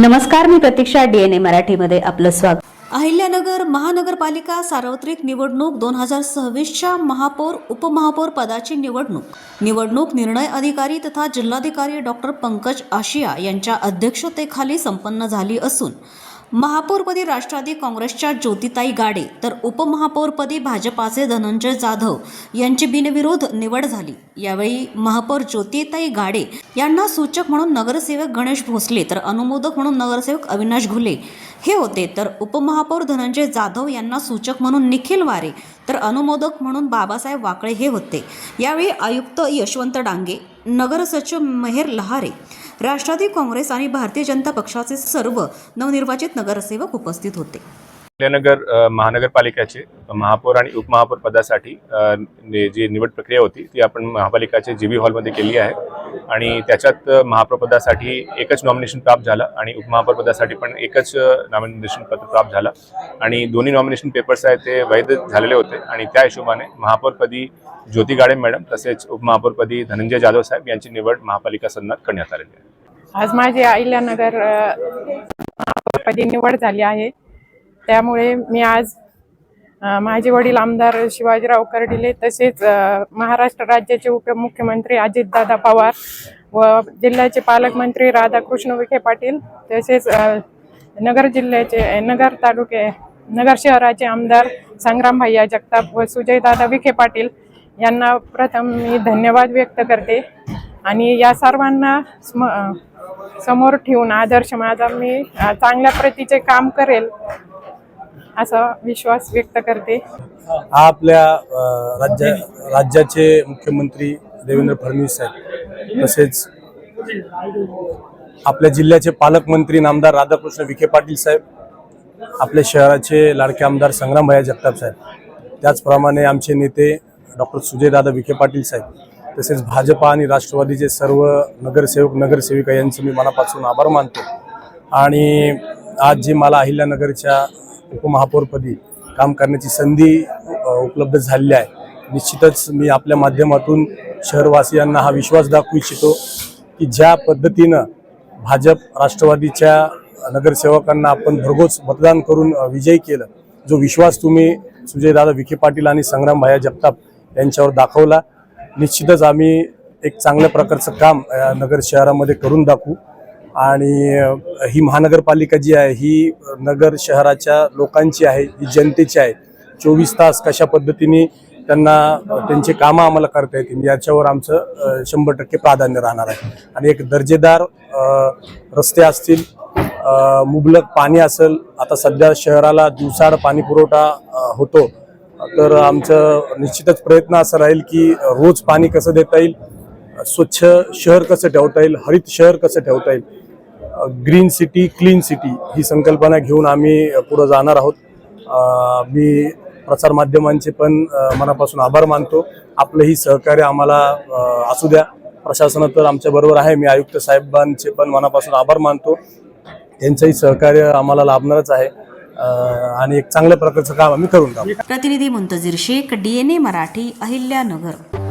नमस्कार मी प्रतीक्षा डीएनए मराठीमध्ये आपलं स्वागत. अहिल्यानगर महानगरपालिका सार्वत्रिक निवडणूक दोन हजार सव्वीसच्या महापौर उपमहापौर पदाची निवडणूक. निवडणूक निर्णय अधिकारी तथा जिल्हाधिकारी डॉक्टर पंकज आशिया यांच्या अध्यक्षतेखाली संपन्न झाली असून महापौरपदी राष्ट्रवादी काँग्रेसच्या ज्योतिताई गाडे तर उपमहापौरपदी भाजपाचे धनंजय जाधव यांची बिनविरोध निवड झाली. यावेळी महापौर ज्योतिताई गाडे यांना सूचक म्हणून नगरसेवक गणेश भोसले तर अनुमोदक म्हणून नगरसेवक अविनाश घुले हे होते. तर उपमहापौर धनंजय जाधव यांना सूचक म्हणून निखिल वारे तर अनुमोदक म्हणून बाबासाहेब वाकळे हे होते. यावेळी आयुक्त यशवंत डांगे नगरसचिव मेहर लहारे राष्ट्रवादी काँग्रेस आणि भारतीय जनता पक्षाचे सर्व नवनिर्वाचित नगरसेवक उपस्थित होते. अहिल्यानगर महानगरपालिकेचे महापौर आणि उपमहापौर पदासाठी जी निवड प्रक्रिया होती ती आपण महापालिकाचे जी बी हॉलमध्ये केली आहे. आणि त्याच्यात महापौरपदासाठी एकच नॉमिनेशन प्राप्त झालं आणि उपमहापौरपदासाठी पण एकच नॉमिनेशन पत्र प्राप्त झालं. आणि दोन्ही नॉमिनेशन पेपर्स आहेत ते वैध झालेले होते आणि त्या हिशोबाने महापौरपदी ज्योती गाडे मॅडम तसेच उपमहापौरपदी धनंजय जाधव साहेब यांची निवड महापालिका सदनात करण्यात आलेली आहे. आज माझी अहिल्यानगर अ, निवड झाली आहे. त्यामुळे मी आज माझे वडील आमदार शिवाजीराव कर्डिले तसेच महाराष्ट्र राज्याचे उपमुख्यमंत्री अजितदादा पवार व जिल्ह्याचे पालकमंत्री राधाकृष्ण विखे पाटील तसेच नगर जिल्ह्याचे नगर तालुके नगर शहराचे आमदार संग्राम भैया जगताप व सुजयदादा विखे पाटील यांना प्रथम मी धन्यवाद व्यक्त करते. आणि या सर्वांना स्म समोर ठेवून आदर्श माझा मी चांगल्या प्रतीचे काम करेल. असा विश्वास व्यक्त करते. हा आपल्या राज्या राज्याचे मुख्यमंत्री देवेंद्र फडणवीस साहेब तसेच आपल्या जिल्ह्याचे पालकमंत्री नामदार राधाकृष्ण विखे पाटील साहेब आपल्या शहराचे लाडके आमदार संग्रामभैया जगताप साहेब त्याचप्रमाणे आमचे नेते डॉक्टर सुजयदादा विखे पाटील साहेब तसेच भाजपा आणि राष्ट्रवादीचे सर्व नगरसेवक नगरसेविका यांचं मी मनापासून आभार मानतो. आणि आज जी मला अहिल्यानगरच्या उपमहापौरपदी काम करण्याची संधी उपलब्ध झालेली आहे. निश्चितच मी आपल्या माध्यमातून शहरवासियांना हा विश्वास दाखवू इच्छितो की ज्या पद्धतीनं भाजप राष्ट्रवादीच्या नगरसेवकांना आपण भरघोस मतदान करून विजयी केलं जो विश्वास तुम्ही सुजयदादा विखे पाटील आणि संग्राम भाया जगताप यांच्यावर दाखवला निश्चितच आम्ही एक चांगल्या प्रकारचं काम नगर शहरामध्ये करून दाखवू. आणि ही महानगरपालिका जी आहे ही नगर शहराच्या लोकांची आहे ही जनतेची आहे. चोवीस तास कशा पद्धतीने त्यांना त्यांचे कामं आम्हाला करता येतील याच्यावर आमचं शंभर टक्के प्राधान्य राहणार आहे. आणि एक दर्जेदार रस्ते असतील मुबलक पाणी असेल आता सध्या शहराला दिवसाड पाणी पुरवठा होतो तर आमचं निश्चितच प्रयत्न असा राहील की रोज पाणी कसं देता येईल स्वच्छ शहर कसं ठेवता येईल हरित शहर कसं ठेवता येईल ग्रीन सिटी क्लीन सिटी ही संकल्पना घेऊन आम्ही पुढं जाणार आहोत. मी प्रसारमाध्यमांचे पण मनापासून आभार मानतो. आपलंही सहकार्य आम्हाला असू द्या. प्रशासनात तर आमच्या बरोबर आहे. मी आयुक्त साहेबांचे पण मनापासून आभार मानतो. यांचंही सहकार्य आम्हाला लाभणारच आहे. आणि एक चांगल्या प्रकारचं काम आम्ही करून टाकू. प्रतिनिधी मुंतजीर शेख डीएनए मराठी अहिल्यानगर.